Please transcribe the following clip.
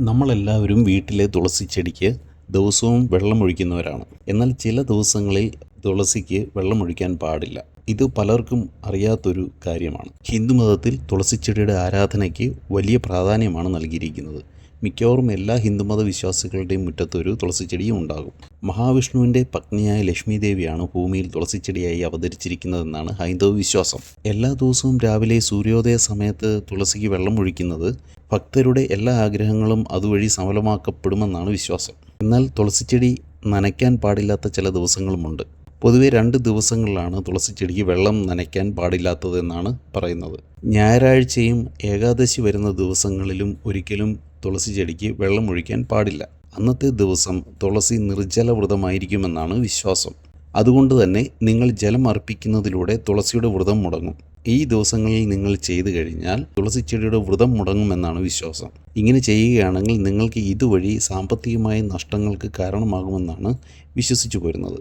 നമ്മളെല്ലാവരും വീട്ടിലെ തുളസി ചെടിക്ക് ദിവസവും വെള്ളമൊഴിക്കുന്നവരാണ് എന്നാൽ ചില ദിവസങ്ങളിൽ തുളസിക്ക് വെള്ളമൊഴിക്കാൻ പാടില്ല. ഇത് പലർക്കും അറിയാത്തൊരു കാര്യമാണ്. ഹിന്ദു ഹിന്ദുമതത്തിൽ തുളസിച്ചെടിയുടെ ആരാധനയ്ക്ക് വലിയ പ്രാധാന്യമാണ് നൽകിയിരിക്കുന്നത്. മിക്കവാറും എല്ലാ ഹിന്ദുമത വിശ്വാസികളുടെയും മുറ്റത്തൊരു തുളസിച്ചെടിയും ഉണ്ടാകും. മഹാവിഷ്ണുവിന്റെ പത്നിയായ ലക്ഷ്മി ദേവിയാണ് ഭൂമിയിൽ തുളസിച്ചെടിയായി അവതരിച്ചിരിക്കുന്നതെന്നാണ് ഹൈന്ദവ വിശ്വാസം. എല്ലാ ദിവസവും രാവിലെ സൂര്യോദയ സമയത്ത് തുളസിക്ക് വെള്ളം ഒഴിക്കുന്നത് ഭക്തരുടെ എല്ലാ ആഗ്രഹങ്ങളും അതുവഴി സഫലമാക്കപ്പെടുമെന്നാണ് വിശ്വാസം. എന്നാൽ തുളസിച്ചെടി നനയ്ക്കാൻ പാടില്ലാത്ത ചില ദിവസങ്ങളുമുണ്ട്. പൊതുവെ രണ്ട് ദിവസങ്ങളിലാണ് തുളസിച്ചെടിക്ക് വെള്ളം നനയ്ക്കാൻ പാടില്ലാത്തതെന്നാണ് പറയുന്നത്. ഞായറാഴ്ചയും ഏകാദശി വരുന്ന ദിവസങ്ങളിലും ഒരിക്കലും തുളസി ചെടിക്ക് വെള്ളം ഒഴിക്കാൻ പാടില്ല. അന്നത്തെ ദിവസം തുളസി നിർജലവ്രതമായിരിക്കുമെന്നാണ് വിശ്വാസം. അതുകൊണ്ട് തന്നെ നിങ്ങൾ ജലം അർപ്പിക്കുന്നതിലൂടെ തുളസിയുടെ വ്രതം മുടങ്ങും. ഈ ദിവസങ്ങളിൽ നിങ്ങൾ ചെയ്തു കഴിഞ്ഞാൽ തുളസി ചെടിയുടെ വ്രതം മുടങ്ങുമെന്നാണ് വിശ്വാസം. ഇങ്ങനെ ചെയ്യുകയാണെങ്കിൽ നിങ്ങൾക്ക് ഇതുവഴി സാമ്പത്തികമായ നഷ്ടങ്ങൾക്ക് കാരണമാകുമെന്നാണ് വിശ്വസിച്ചു പോരുന്നത്.